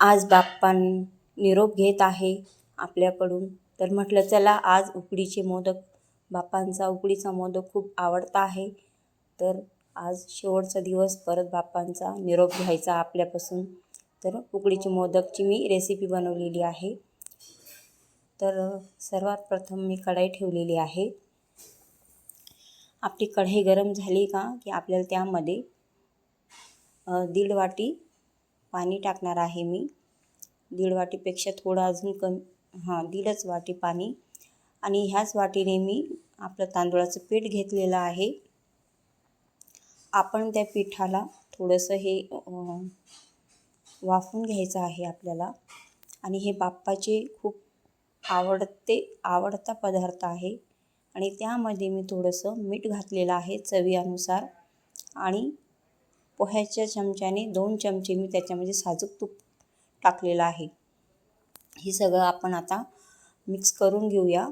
आज बाप्पा निरोप घेत आहे आपल्याकडून. तर म्हटलं चला आज उकडीचे मोदक बाप्पांचा उकडीचा मोदक खूप आवडता आहे. तर आज शेवटचा दिवस परत बाप्पांचा निरोप घ्यायचा आपल्यापासून. तर उकडीचे मोदकची मी रेसिपी बनवलेली आहे. तर सर्वात प्रथम मी कढाई ठेवलेली आहे. आपली कढई गरम झाली का की आपल्याला त्यामध्ये दीड वाटी पाणी टाकणार आहे मी. दीड वाटीपेक्षा थोडं अजून कमी हां दीडच वाटी पाणी. आणि ह्याच वाटीने मी आपलं तांदूळाचं पीठ घेतलेलं आहे. आपण त्या पिठाला थोडंसं हे वाफून घ्यायचं आहे आपल्याला. आणि हे बाप्पाचे खूप आवडते आवडता पदार्थ आहे. आणि त्यामध्ये मी थोडंसं मीठ घातलेलं आहे चवीनुसार. आणि पोह्याच्या चमच्याने दोन चमचे मी त्याच्यामध्ये साजूक तूप टाकलेलं आहे. हे सगळं आपण आता मिक्स करून घेऊया.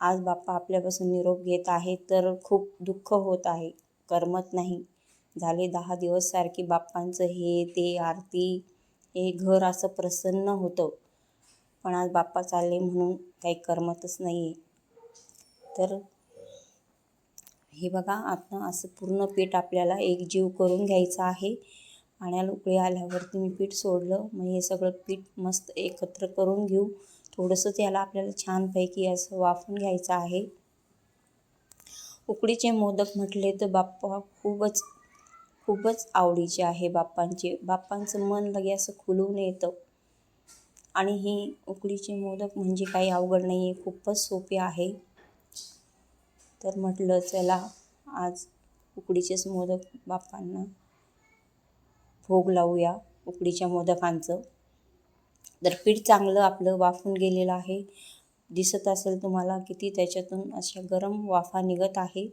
आज बाप्पा आपल्यापासून निरोप घेत आहे तर खूप दुःख होत आहे. करमत नाही. झाले दहा दिवस सारखी बाप्पांचं हे ते आरती हे घर असं प्रसन्न होतं. पण आज बाप्पा चालले म्हणून काही करमतच नाही आहे तर हे बघा आता असं पूर्ण पीठ आपल्याला एक जीव करून घ्यायचं आहे. पाण्याला उकळी आल्यावरती मी पीठ सोडलं. मग हे सगळं पीठ मस्त एकत्र करून घेऊ. थोडंसं त्याला आपल्याला छानपैकी असं वाफून घ्यायचं आहे. उकडीचे मोदक म्हटले तर बाप्पा खूपच खूपच आवडीचे आहे बाप्पांचे. बाप्पांचं मन लगे असं खुलून येतं. आणि ही उकडीचे मोदक म्हणजे काही अवघड नाही आहे खूपच सोपे आहे. तर म्हटलं चला आज उकडीचेच मोदक बाप्पांना भोग लावूया उकडीच्या मोदकांचं. तर पीठ चांगलं आपलं वाफून गेलेलं आहे. दिसत असेल तुम्हाला किती त्याच्यातून अशा गरम वाफा निघत आहे.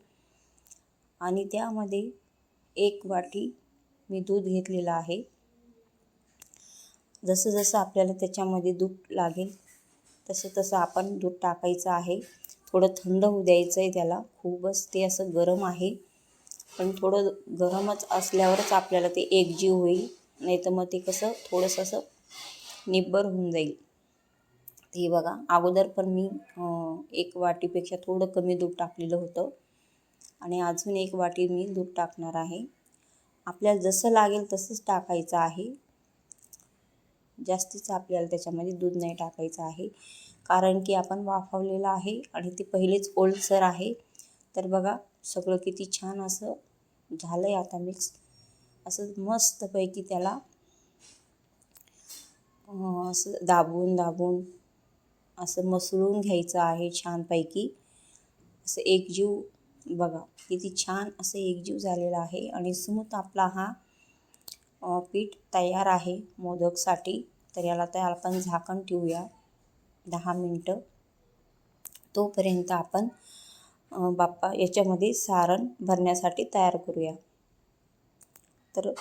आणि त्यामध्ये एक वाटी मी दूध घेतलेलं आहे. जसं जसं आपल्याला त्याच्यामध्ये दूध लागेल तसं तसं आपण दूध टाकायचं आहे. थोडं थंड होऊ द्यायचं आहे त्याला. खूपच ते असं गरम आहे. पण थोडं गरमच असल्यावरच आपल्याला ते एकजीव होईल. नाही तर मग ते कसं थोडंसं असं निब्बर होऊन जाईल. ते बघा अगोदर पण मी एक वाटीपेक्षा थोडं कमी दूध टाकलेलं होतं. आणि अजून एक वाटी मी दूध टाकणार आहे. आपल्याला जसं लागेल तसंच टाकायचं आहे. जास्तीचं आपल्याला त्याच्यामध्ये दूध नाही टाकायचं आहे. कारण की आपण वाफवलेलं आहे आणि ते पहिलेच ओलसर आहे. तर बघा सगळं किती छान असं झालं आहे आता मिक्स असं मस्तपैकी त्याला असं दाबून दाबून असं मसळून घ्यायचं आहे छानपैकी. असं एकजीव बघा किती छान असं एकजीव झालेला आहे. आणि स्मूथ आपला हा पीठ तयार आहे मोदकसाठी. तर याला तर आपण झाकण ठेवूया. दहा मिनटं. तोपर्यंत आपण बाप्पा याच्यामध्ये सारण भरण्यासाठी तयार करूया. तर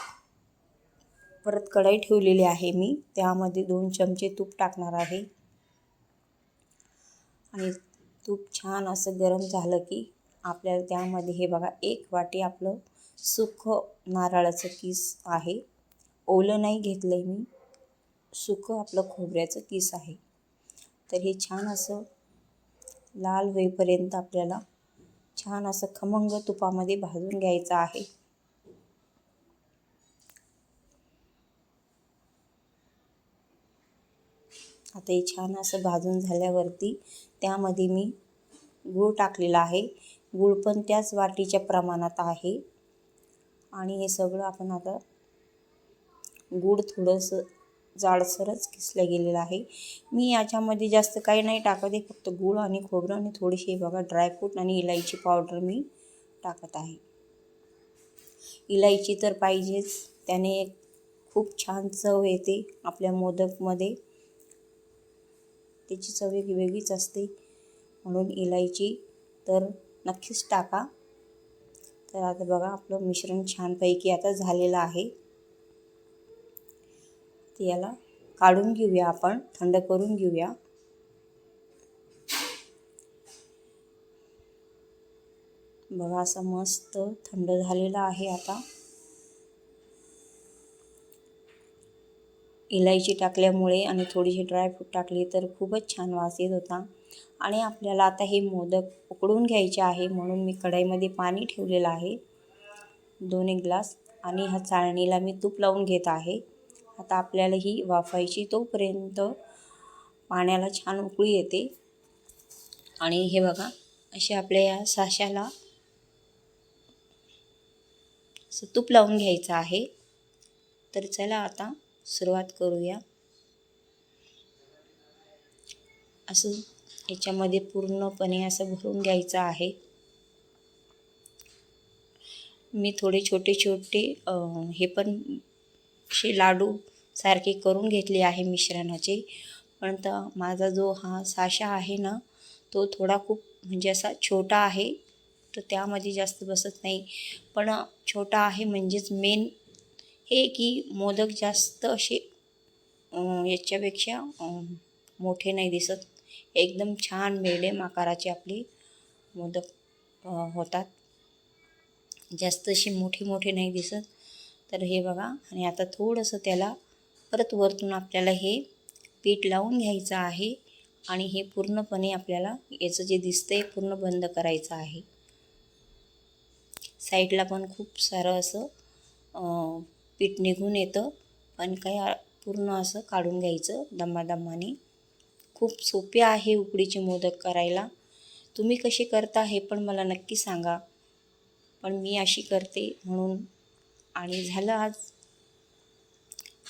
परत कढई ठेवलेली आहे मी. त्यामध्ये दोन चमचे तूप टाकणार आहे. आणि तूप छान असं गरम झालं की आपल्याला त्यामध्ये हे बघा एक वाटी आपलं सुख नारळाचं किस आहे. ओलं नाही घेतलं आहे मी. सुकं आपलं खोबऱ्याचं किस आहे. तर हे छान असं लाल होईपर्यंत आपल्याला छान असं खमंग तुपामध्ये भाजून घ्यायचं आहे. आता हे छान असं भाजून झाल्यावरती त्यामध्ये मी गूळ टाकलेला आहे. गूळ पण त्याच वाटीच्या प्रमाणात आहे. आणि हे सगळं आपण आता गूळ थोडंसं जाडसरच किसलं गेलेलं आहे. मी याच्यामध्ये जास्त काही नाही टाकत आहे फक्त गूळ आणि खोबरं आणि थोडीशी बघा ड्रायफ्रूट आणि इलायची पावडर मी टाकत आहे. इलायची तर पाहिजेच त्याने खूप छान चव येते आपल्या मोदकमध्ये. त्याची चव एक वेगळीच असते. म्हणून इलायची तर नक्कीच टाका. तर आता बघा आपलं मिश्रण छानपैकी आता झालेलं आहे. ती याला काढून घेऊया आपण थंड करून घेऊया. बघा असं मस्त थंड झालेलं आहे आता. इलायची टाकल्यामुळे आणि थोडीशी ड्रायफ्रूट टाकली तर खूपच छान वास येत होता. आणि आपल्याला आता हे मोदक उकडून घ्यायचे आहे म्हणून मी कढईमध्ये पाणी ठेवलेलं आहे. दोन एक ग्लास आणि ह्या चाळणीला मी तूप लावून घेत आहे. आता आपल्याला ही वाफायची तोपर्यंत पाण्याला छान उकळी येते. आणि हे बघा असे आपल्या या साशाला असं तूप लावून घ्यायचं आहे. तर चला आता सुरुवात करूया. असं याच्यामध्ये पूर्णपणे असं भरून घ्यायचं आहे. मी थोडे छोटे छोटे हे पण असे लाडू सारखे करून घेतले आहे मिश्रणाचे. पण तर माझा जो हा साशा आहे ना तो थोडा खूप म्हणजे असा छोटा आहे तर त्यामध्ये जास्त बसत नाही. पण छोटा आहे म्हणजेच मेन हे की मोदक जास्त असे याच्यापेक्षा मोठे नाही दिसत. एकदम छान मेडियम आकाराचे आपले मोदक होतात. जास्त असे मोठे मोठे नाही दिसत. तर हे बघा आणि आता थोडंसं त्याला परत वरतून आपल्याला हे पीठ लावून घ्यायचं आहे. आणि हे पूर्णपणे आपल्याला याचं जे दिसतंय पूर्ण बंद करायचं आहे. साईडला पण खूप सारं असं पीठ निघून येतं. पण काही पूर्ण असं काढून घ्यायचं दमादमाने. खूप सोपे आहे उकडीचे मोदक करायला. तुम्ही कसे करता हे पण मला नक्की सांगा. पण मी अशी करते म्हणून आणि झालं आज.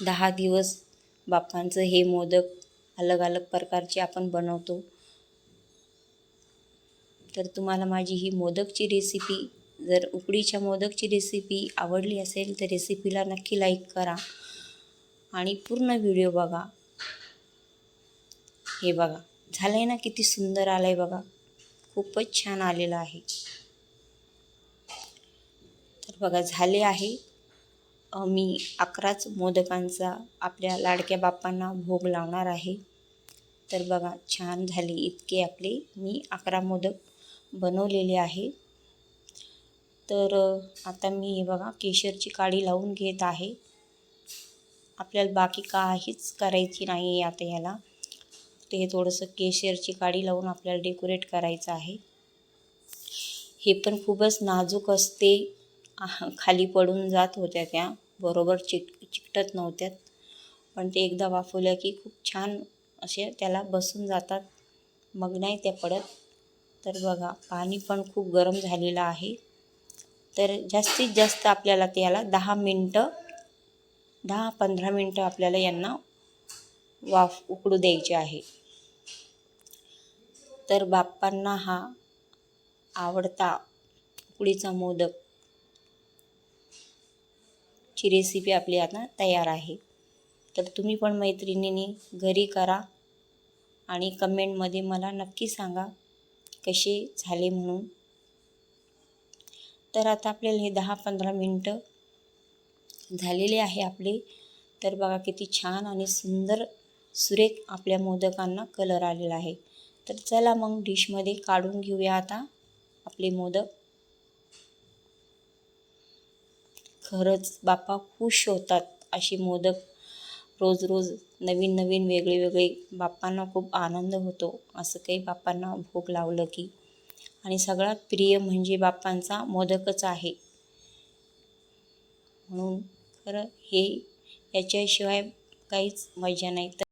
दहा दिवस बाप्पांचं हे मोदक अलग अलग प्रकारचे आपण बनवतो. तर तुम्हाला माझी ही मोदकची रेसिपी जर उकडीच्या मोदकची रेसिपी आवडली असेल तर रेसिपीला नक्की लाईक करा. आणि पूर्ण व्हिडिओ बघा. हे बघा. झालं आहे ना किती सुंदर आलं आहे बघा. खूपच छान आलेलं आहे. तर बघा झाले आहे. मी अकराच मोदकांचा आपल्या लाडक्या बाप्पांना भोग लावणार आहे. तर बघा छान झाले इतके आपले. मी अकरा मोदक बनवलेले आहे. तर आता मी हे बघा केशरची काडी लावून घेत आहे. आपल्याला बाकी काहीच करायची नाही आहे आता याला. ते हे थोडंसं केशरची काडी लावून आपल्याला डेकोरेट करायचं आहे. हे पण खूपच नाजूक असते. खाली पडून जात होत्या त्या. बरोबर चिक चिकटत नव्हत्यात. पण ते एकदा वाफवल्या की खूप छान असे त्याला बसून जातात. मग नाही त्या पडत. तर बघा पाणी पण खूप गरम झालेलं आहे. तर जास्तीत जास्त आपल्याला त्याला दहा मिनटं दहा पंधरा मिनटं आपल्याला यांना वाफ उकडू द्यायचे आहे. तर बाप्पांना हा आवडता उकडीचा मोदक ची रेसिपी आपली आता तयार आहे. तर तुम्ही पण मैत्रिणींनी घरी करा आणि कमेंटमध्ये मला नक्की सांगा कसे झाले म्हणून. तर आता आपल्याला हे दहा पंधरा मिनटं झालेले आहे आपले. तर बघा किती छान आणि सुंदर सुरेख आपल्या मोदकांना कलर आलेला आहे. तर चला मग डिशमध्ये काढून घेऊया आता आपले मोदक. खरंच बाप्पा खुश होतात अशी मोदक रोज रोज नवीन नवीन वेगळे वेगळे बाप्पांना खूप आनंद होतो. असं काही बाप्पांना भोग लावलं की. आणि सगळ्यात प्रिय म्हणजे बाप्पांचा मोदकच आहे. म्हणून खरं हे याच्याशिवाय काहीच मजा नाही. तर